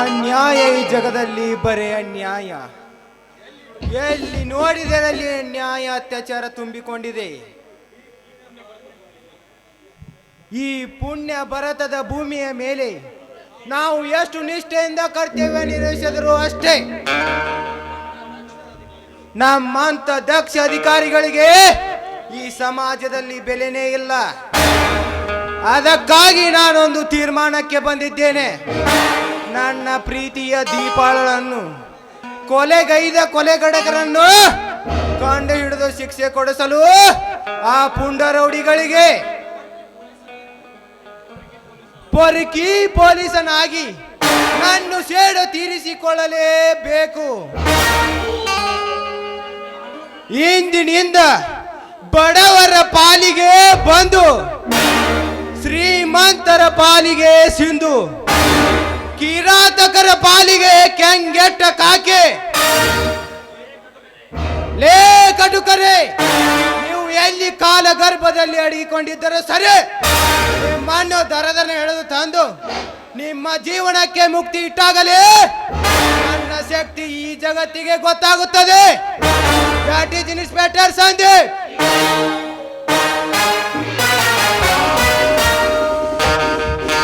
ಅನ್ಯಾಯ ಈ ಜಗದಲ್ಲಿ, ಬರೇ ಅನ್ಯಾಯ. ಎಲ್ಲಿ ನೋಡಿದರಲ್ಲಿ ನ್ಯಾಯ ಅತ್ಯಾಚಾರ ತುಂಬಿಕೊಂಡಿದೆ. ಈ ಪುಣ್ಯ ಭರತದ ಭೂಮಿಯ ಮೇಲೆ ನಾವು ಎಷ್ಟು ನಿಷ್ಠೆಯಿಂದ ಕರ್ತವ್ಯ ನಿರ್ವಹಿಸಿದ್ರು ಅಷ್ಟೇ. ನಮ್ಮಂತ ದಕ್ಷ ಅಧಿಕಾರಿಗಳಿಗೆ ಈ ಸಮಾಜದಲ್ಲಿ ಬೆಲೆನೇ ಇಲ್ಲ. ಅದಕ್ಕಾಗಿ ನಾನೊಂದು ತೀರ್ಮಾನಕ್ಕೆ ಬಂದಿದ್ದೇನೆ. ನನ್ನ ಪ್ರೀತಿಯ ದೀಪಾಳನ್ನು ಕೊಲೆಗೈದ ಕೊಲೆಗಡಕರನ್ನು ಕಂಡು ಹಿಡಿದು ಶಿಕ್ಷೆ ಕೊಡಿಸಲು ಆ ಪುಂಡರೌಡಿಗಳಿಗೆ ಪೊರಕಿ ಪೊಲೀಸನಾಗಿ ನನ್ನ ಸೇಡು ತೀರಿಸಿಕೊಳ್ಳಲೇಬೇಕು. ಇಂದಿನಿಂದ ಬಡವರ ಪಾಲಿಗೆ ಬಂದು ಶ್ರೀಮಂತರ ಪಾಲಿಗೆ ಸಿಂಧು. ಕಿರಾತಕರ ಪಾಲಿಗೆ ಕೆಂಗೆಟ್ಟ ಕಾಕೆ. ಲೇ ಕಡುಕರೆ ನೀವು ಎಲ್ಲಿ ಕಾಲ ಗರ್ಭದಲ್ಲಿ ಅಡಗಿಕೊಂಡಿದ್ದರೆ ಸರಿ ನಿಮ್ಮನ್ನು ದರದನ ಎಳೆದು ತಂದು ನಿಮ್ಮ ಜೀವನಕ್ಕೆ ಮುಕ್ತಿ ಇಟ್ಟಾಗಲೇ ನನ್ನ ಶಕ್ತಿ ಈ ಜಗತ್ತಿಗೆ ಗೊತ್ತಾಗುತ್ತದೆ.